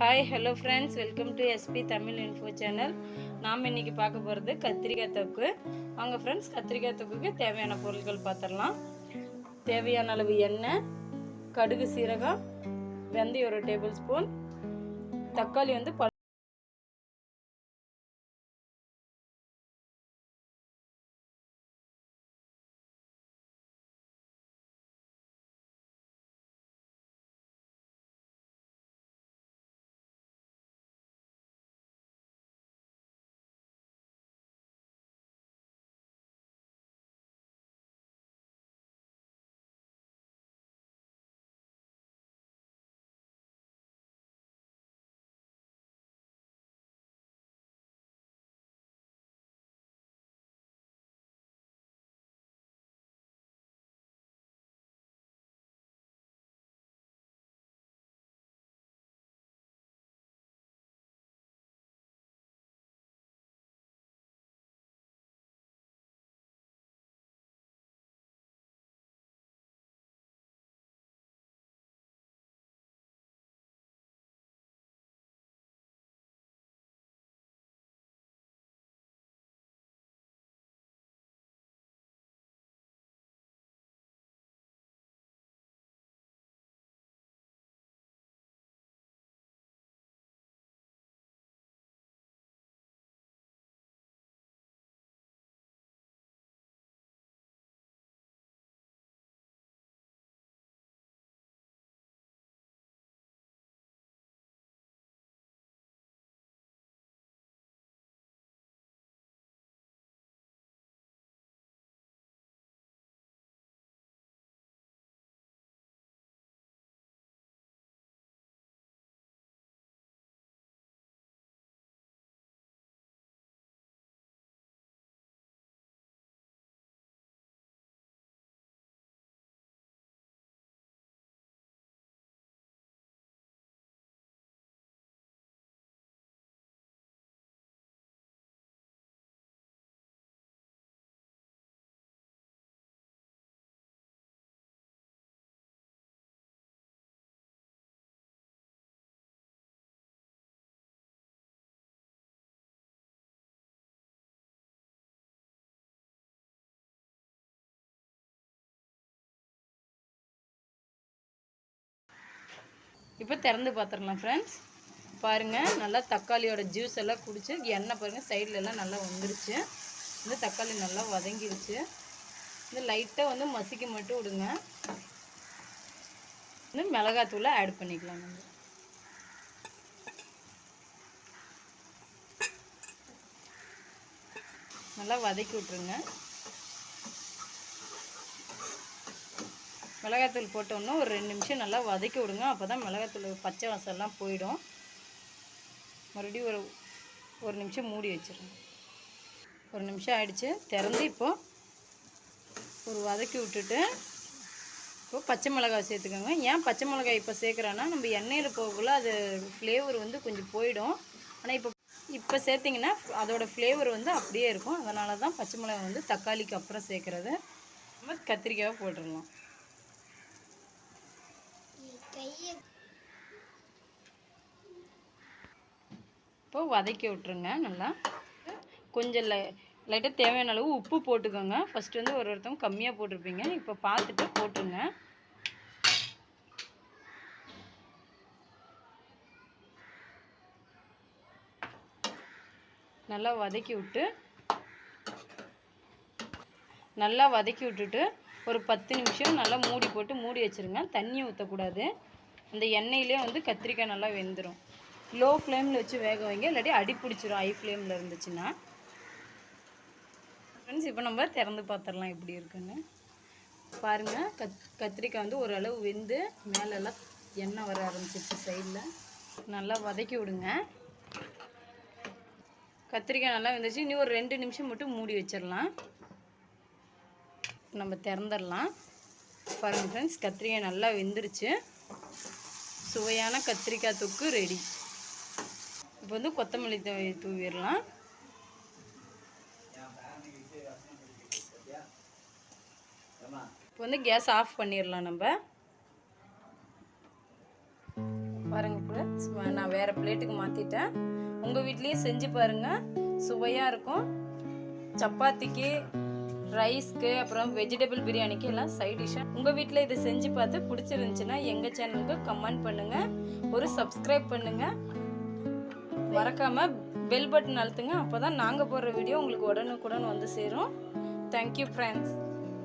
Hi hello friends welcome to SP Tamil info channel நாம் இன்றைக்கி பார்க்க போகிறது கத்திரிக்காய் தொக்கு. வாங்க ஃப்ரெண்ட்ஸ் கத்திரிக்காய் தொக்குக்கு தேவையான பொருட்கள் பார்த்துடலாம். தேவையான அளவு எண்ணெய் கடுகு சீரகம் வெந்தயம் ஒரு டேபிள் ஸ்பூன் தக்காளி வந்து இப்போ திறந்து பார்த்துடலாம் ஃப்ரெண்ட்ஸ் பாருங்கள் நல்லா தக்காளியோட ஜூஸ் எல்லாம் குடிச்சு எண்ணெய் பாருங்கள் சைடில் எல்லாம் நல்லா வந்துருச்சு. இந்த தக்காளி நல்லா வதங்கிருச்சு. இந்த லைட்டாக வந்து மசிக்க மட்டும் விடுங்க. இந்த மிளகாத்தூளை ஆட் பண்ணிக்கலாம் நம்ம. நல்லா வதக்கி விட்ருங்க மிளகாத்தூள் போட்டோன்னா ஒரு ரெண்டு நிமிஷம் நல்லா வதக்கி விடுங்க. அப்போ தான் மிளகாத்தூள் பச்சை வாசம்லாம் போயிடும். மறுபடியும் ஒரு ஒரு நிமிஷம் மூடி வச்சிருங்க. ஒரு நிமிஷம் ஆயிடுச்சு. திறந்து இப்போது ஒரு வதக்கி விட்டுட்டு இப்போது பச்சை மிளகாய் சேர்த்துக்கோங்க. ஏன் பச்சை மிளகாய் இப்போ சேர்க்குறேன்னா நம்ம எண்ணெயில் போகக்குள்ள அது ஃப்ளேவர் வந்து கொஞ்சம் போயிடும். ஆனால் இப்போ இப்போ சேர்த்திங்கன்னா அதோடய ஃப்ளேவர் வந்து அப்படியே இருக்கும். அதனால தான் பச்சை மிளகாய் வந்து தக்காளிக்கு அப்புறம் சேர்க்குறது. நம்ம கத்திரிக்காயை போட்டுடலாம். இப்போ வதக்கி விட்ருங்க நல்லா. கொஞ்சம் லை லைட்டாக தேவையான அளவு உப்பு போட்டுக்கோங்க. ஃபஸ்ட்டு வந்து ஒரு ஒருத்தவங்க கம்மியாக போட்டிருப்பீங்க. இப்போ பார்த்துட்டு போட்டுருங்க. நல்லா வதக்கி விட்டு நல்லா வதக்கி விட்டுட்டு ஒரு பத்து நிமிஷம் நல்லா மூடி போட்டு மூடி வச்சுருங்க. தண்ணி ஊற்றக்கூடாது அந்த எண்ணெயிலே வந்து கத்திரிக்காய் நல்லா வெந்துடும் லோ ஃப்ளேமில் வச்சு வேக வைங்க. இல்லாட்டி அடி பிடிச்சிரும். ஹை ஃப்ளேமில் இருந்துச்சுன்னா. ஃப்ரெண்ட்ஸ் இப்போ நம்ம திறந்து பார்த்துடலாம் எப்படி இருக்குன்னு. பாருங்கள் கத் கத்திரிக்காய் வந்து ஓரளவு வெந்து மேலெல்லாம் எண்ணெய் வர ஆரம்பிச்சிருச்சு சைடில் நல்லா வதக்கி விடுங்க. கத்திரிக்காய் நல்லா வெந்துச்சு இன்னும் ஒரு ரெண்டு நிமிஷம் மட்டும் மூடி வச்சிடலாம் நம்ம திறந்துடலாம் பாருங்கள் ஃப்ரெண்ட்ஸ் கத்திரிக்காய் நல்லா வெந்துருச்சு. சுவையான கத்திரிக்காய் தொக்கு ரெடி இப்போ வந்து கொத்தமல்லி தூவிடலாம். இப்போ வந்து கேஸ் ஆஃப் பண்ணிடலாம் நம்ம. பாருங்க ஃப்ரெண்ட்ஸ் நான் வேறு பிளேட்டுக்கு மாற்றிட்டேன் உங்கள் வீட்லேயும் செஞ்சு பாருங்கள் சுவையாக இருக்கும். சப்பாத்திக்கு ரைஸ்க்கு அப்புறம் வெஜிடபிள் பிரியாணிக்கு எல்லாம் சைட் டிஷ்ஷாக உங்கள் வீட்டில் இதை செஞ்சு பார்த்து பிடிச்சிருந்துச்சுன்னா எங்கள் சேனலுக்கு கமெண்ட் பண்ணுங்கள் ஒரு சப்ஸ்கிரைப் பண்ணுங்கள் மறக்காமல் பெல் பட்டன் அழுத்துங்க. அப்போ தான் நாங்கள் போடுற வீடியோ உங்களுக்கு உடனுக்குடன் வந்து சேரும். Thank you friends